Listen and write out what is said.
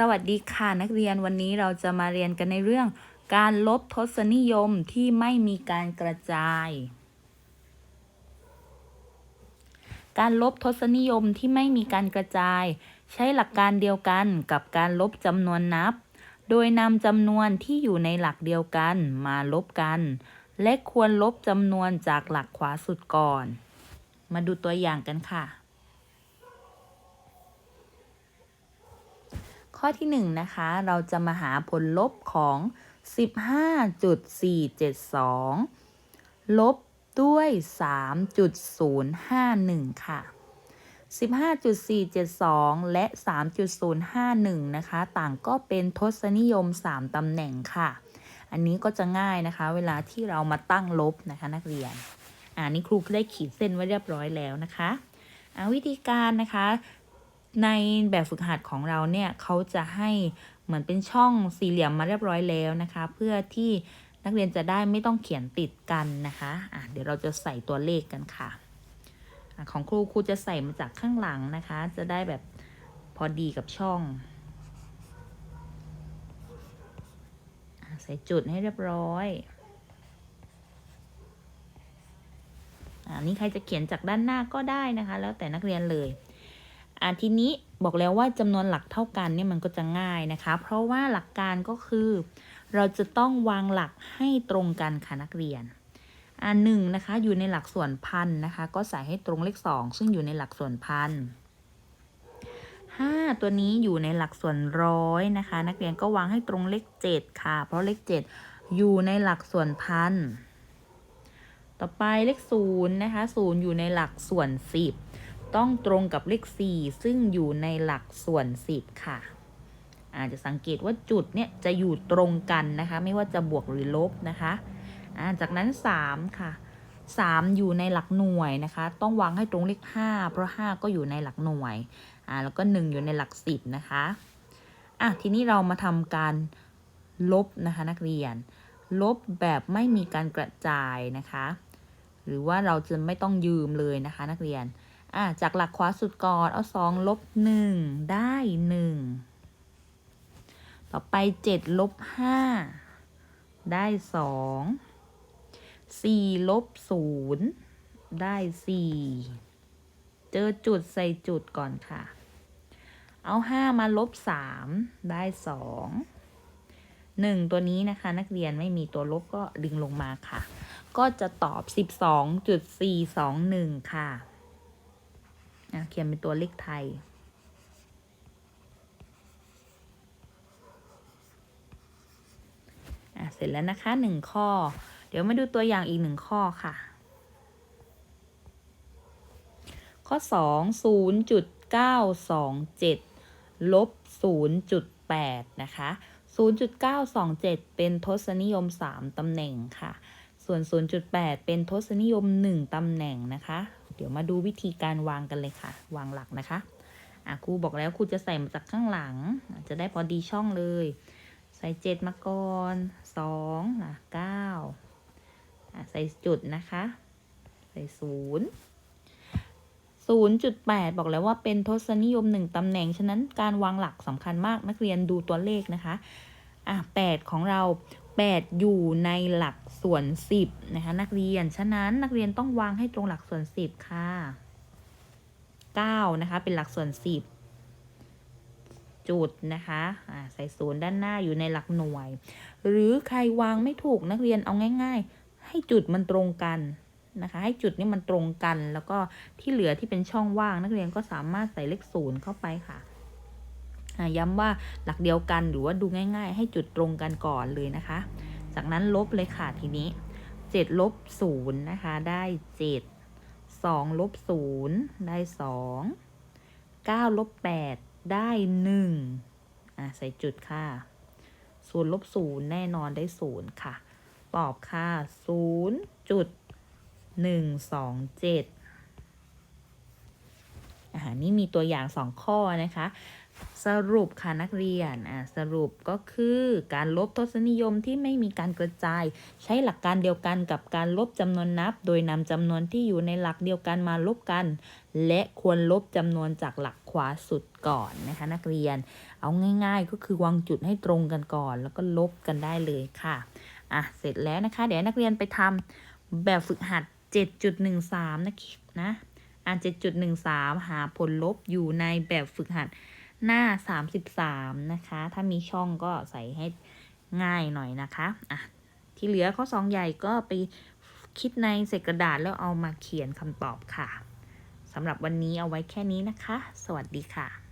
สวัสดีค่ะนักเรียนวันนี้เราจะมาเรียนกันในเรื่อง การลบทศนิยมที่ไม่มีการกระจาย การลบทศนิยมที่ไม่มีการกระจาย ใช้หลักการเดียวกันกับการลบจำนวนนับ โดยนำจำนวนที่อยู่ในหลักเดียวกันมาลบกัน และควรลบจำนวนจากหลักขวาสุดก่อน มาดูตัวอย่างกันค่ะ ข้อที่1นะคะเราจะมาหาผลลบของ 15.472 ลบด้วย 3.051 ค่ะ 15.472 และ 3.051 นะคะ ต่างก็เป็นทศนิยม 3ตำแหน่งค่ะ อันนี้ก็จะง่ายนะคะ เวลาที่เรามาตั้งลบนะคะนักเรียน อ่านี่ครูได้ขีดเส้นไว้เรียบร้อยแล้วนะคะอ่าวิธีการนะคะ ในแบบฝึกหัดของเราเนี่ยเขาจะให้เหมือนเป็นช่องสี่เหลี่ยมมาเรียบร้อยแล้วนะคะ เพื่อที่นักเรียนจะได้ไม่ต้องเขียนติดกันนะคะะเดี๋ยวเราจะใส่ตัวเลขกันค่ะอะของครูครูจะใส่มาจากข้างหลังนะคะ จะได้แบบพอดีกับช่องอใส่จุดให้เรียบร้อยอันนี้ใครจะเขียนจากด้านหน้าก็ได้นะคะ แล้วแต่นักเรียนเลย อ่าทีนี้บอกแล้วว่าจำนวนหลักเท่ากันเนี่ยมันก็จะง่ายนะคะ เพราะว่าหลักการก็คือ เราจะต้องวางหลักให้ตรงกันค่ะนักเรียนอ่าหนึ่งนะคะอยู่ในหลักส่วนพันนะคะ ก็ใส่ให้ตรงเลขสองซึ่งอยู่ในหลักส่วนพันห้าตัวนี้อยู่ในหลักส่วนร้อยนะคะ นักเรียนก็วางให้ตรงเลขเจ็ดค่ะ เพราะเลขเจ็ดอยู่ในหลักส่วนพันต่อไปเลขศูนย์นะคะศูนย์อยู่ในหลักส่วนสิบ ต้องตรงกับเลข 4 ซึ่งอยู่ในหลักส่วน 10 ค่ะ อาจจะสังเกตว่าจุดเนี่ยจะอยู่ตรงกันนะคะ ไม่ว่าจะบวกหรือลบนะคะาจากนั้น 3 ค่ะ 3 อยู่ในหลักหน่วยนะคะ ต้องวางให้ตรงเลข 5 เพราะ 5 ก็อยู่ในหลักหน่วยอ่าแล้วก็ 1 อยู่ในหลัก 10 นะคะอะทีนี้เรามาทำการลบนะคะนักเรียน ลบแบบไม่มีการกระจายนะคะ หรือว่าเราจะไม่ต้องยืมเลยนะคะนักเรียน อะจากหลักขวาสุดก่อน เอาสองลบหนึ่งได้หนึ่งต่อไปเจ็ดลบห้าได้สองสี่ลบศูนย์ได้สี่เจอจุดใส่จุดก่อนค่ะ เอาห้ามาลบสามได้สองหนึ่งตัวนี้นะคะ นักเรียนไม่มีตัวลบก็ดึงลงมาค่ะ ก็จะตอบสิบสองจุดสี่สองหนึ่งค่ะ เขียนเป็นตัวเลขไทย เสร็จแล้วนะคะหนึ่งข้อ เดี๋ยวมาดูตัวอย่างอีกหนึ่งข้อค่ะ ข้อสองศูนย์จุดเก้าสองเจ็ดลบศูนย์จุดแปดนะคะศูนย์จุดเก้าสองเจ็ดเป็นทศนิยมสามตำแหน่งค่ะส่วน 0.8 เป็นทศนิยม 1 ตำแหน่งนะคะ เดี๋ยวมาดูวิธีการวางกันเลยค่ะ วางหลักนะคะอะครูบอกแล้วครูจะใส่มาจากข้างหลัง จะได้พอดีช่องเลย ใส่เจ็ดมาก่อนสองอะเก้าอะใส่จุดนะคะ ใส่ศูนย์ศูนย์จุดแปดบอกแล้วว่าเป็นทศนิยมหนึ่งตำแหน่ง ฉะนั้นการวางหลักสำคัญมากนักเรียนดูตัวเลขนะคะ อะแปดของเรา 8 อยู่ในหลักส่วน 10 นะคะ นักเรียน ฉะนั้นนักเรียนต้องวางให้ตรงหลักส่วน 10 ค่ะ 9 นะคะ เป็นหลักส่วน 10 จุดนะคะะใส่ศูนย์ด้านหน้าอยู่ในหลักหน่วย หรือใครวางไม่ถูกนักเรียนเอาง่าย ๆ ให้จุดมันตรงกันนะคะ ให้จุดนี้มันตรงกัน แล้วก็ที่เหลือที่เป็นช่องว่างนักเรียนก็สามารถใส่เลขศูนย์เข้าไปค่ะ ย้ำว่าหลักเดียวกันหรือว่าดูง่าย ๆ ให้จุดตรงกันก่อนเลยนะคะ จากนั้นลบเลยค่ะทีนี้7ลบ0นะคะ ได้ 7 2ลบ0ได้ 2 9ลบ8ได้ 1 อะ ใส่จุดค่ะ0ลบ0แน่นอนได้ 0 ค่ะ ตอบค่ะ0จุด1 2 7อ่านี่มีตัวอย่าง 2 ข้อนะคะ สรุปค่ะนักเรียนอ่าสรุปก็คือการลบทศนิยมที่ไม่มีการกระจาย ใช้หลักการเดียวกันกับการลบจำนวนนับ โดยนำจำนวนที่อยู่ในหลักเดียวกันมาลบกัน และควรลบจำนวนจากหลักขวาสุดก่อนนะคะ นักเรียน เอาง่าย ๆ ก็คือวางจุดให้ตรงกันก่อน แล้วก็ลบกันได้เลยค่ะอะเสร็จแล้วนะคะ เดี๋ยวนักเรียนไปทำแบบฝึกหัด 7.13 นะนะอ่าน7.13 หาผลลบอยู่ในแบบฝึกหัด หน้า 33 นะคะ ถ้ามีช่องก็ใส่ให้ง่ายหน่อยนะคะอะที่เหลือข้อ 2 ใหญ่ก็ไปคิดในเศษกระดาษแล้วเอามาเขียนคำตอบค่ะสำหรับวันนี้เอาไว้แค่นี้นะคะ สวัสดีค่ะ